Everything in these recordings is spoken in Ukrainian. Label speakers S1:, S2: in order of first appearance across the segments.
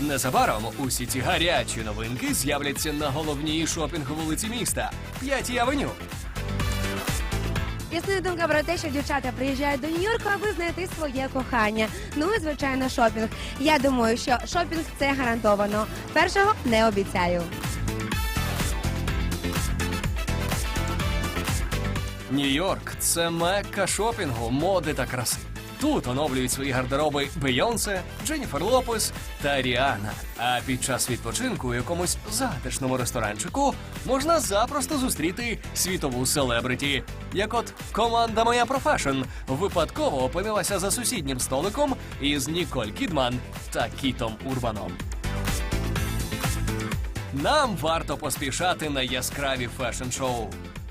S1: Незабаром усі ці гарячі новинки з'являться на головній шопінг вулиці міста П'ятій авеню.
S2: Існує думка про те, що дівчата приїжджають до Нью-Йорку, аби знайти своє кохання. Ну і звичайно, шопінг. Я думаю, що шопінг це гарантовано. Першого не обіцяю.
S1: Нью-Йорк це мекка шопінгу, моди та краси. Тут оновлюють свої гардероби Бейонсе, Дженніфер Лопес та Ріана. А під час відпочинку у якомусь затишному ресторанчику можна запросто зустріти світову селебриті. Як от команда Моя Профешн випадково опинилася за сусіднім столиком із Ніколь Кідман та Кітом Урбаном. Нам варто поспішати на яскраві фешн-шоу.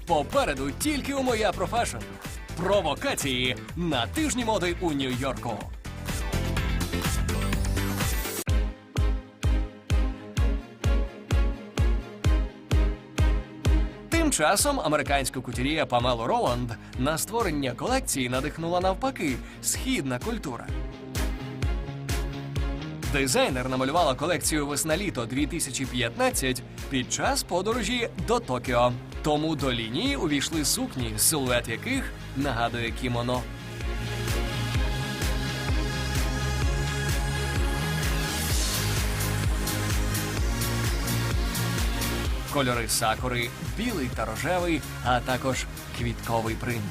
S1: Попереду тільки у моя профешн. Провокації на тижні моди у Нью-Йорку. Тим часом американська кутірія Памело Роланд на створення колекції надихнула навпаки східна культура. Дизайнер намалювала колекцію весна-літо 2015 під час подорожі до Токіо. Тому до лінії увійшли сукні, силует яких нагадує кімоно. Кольори сакури, білий та рожевий, а також квітковий принт.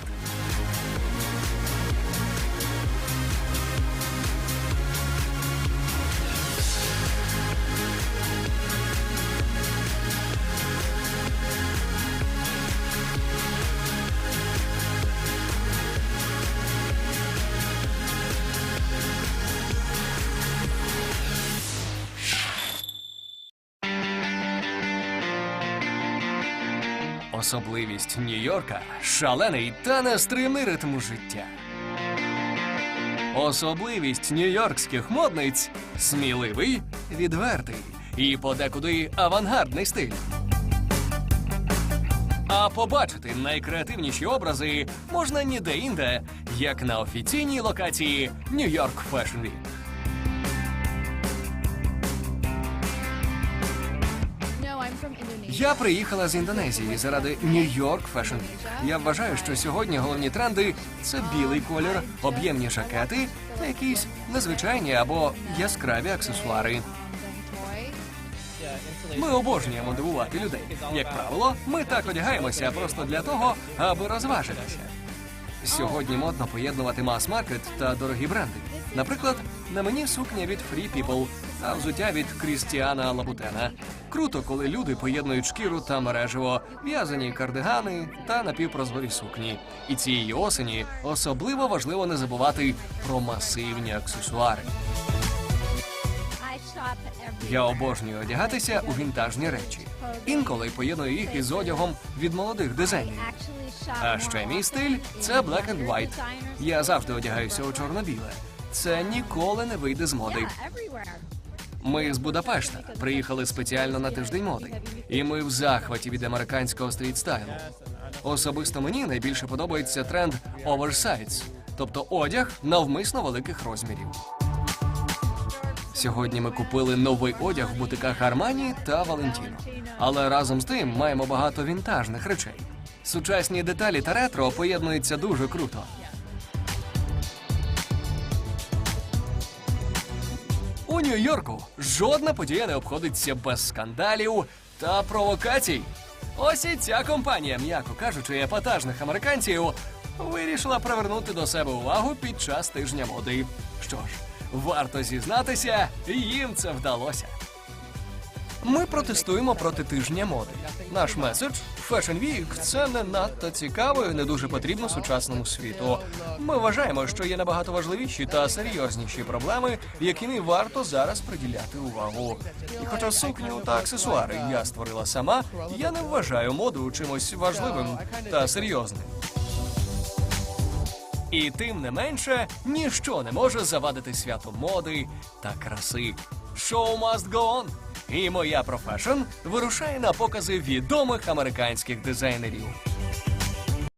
S1: Особливість Нью-Йорка шалений та нестримний ритм життя. Особливість нью-йоркських модниць сміливий, відвертий і подекуди авангардний стиль. А побачити найкреативніші образи можна ніде-інде, як на офіційній локації Нью-Йорк Fashion Week. Я приїхала з Індонезії заради Нью-Йорк Fashion Week. Я вважаю, що сьогодні головні тренди це білий колір, об'ємні жакети та якісь незвичайні або яскраві аксесуари. Ми обожнюємо дивувати людей. Як правило, ми так одягаємося просто для того, аби розважитися. Сьогодні модно поєднувати мас-маркет та дорогі бренди. Наприклад, на мені сукня від Free People, а взуття від Крістіана Лабутена. Круто, коли люди поєднують шкіру та мережево, в'язані кардигани та напівпрозорі сукні. І цієї осені особливо важливо не забувати про масивні аксесуари. Я обожнюю одягатися у вінтажні речі. Інколи поєдную їх із одягом від молодих дизайнерів. А ще мій стиль це black and white. Я завжди одягаюся у чорно-біле. Це ніколи не вийде з моди. Ми з Будапешта приїхали спеціально на тиждень моди, і ми в захваті від американського стріт-стайлу. Особисто мені найбільше подобається тренд оверсайз, тобто одяг навмисно великих розмірів. Сьогодні ми купили новий одяг в бутиках Армані та Валентіно. Але разом з тим маємо багато вінтажних речей. Сучасні деталі та ретро поєднуються дуже круто. Нью-Йорку жодна подія не обходиться без скандалів та провокацій. Ось і ця компанія, м'яко кажучи, епатажних американців вирішила привернути до себе увагу під час тижня моди. Що ж, варто зізнатися, їм це вдалося. Ми протестуємо проти тижня моди. Наш меседж Fashion Week – це не надто цікаво і не дуже потрібно сучасному світу. Ми вважаємо, що є набагато важливіші та серйозніші проблеми, яким і варто зараз приділяти увагу. І хоча сукню та аксесуари я створила сама, я не вважаю моду чимось важливим та серйозним. І тим не менше, ніщо не може завадити святу моди та краси. Show must go on. І моя профешн вирушає на покази відомих американських дизайнерів.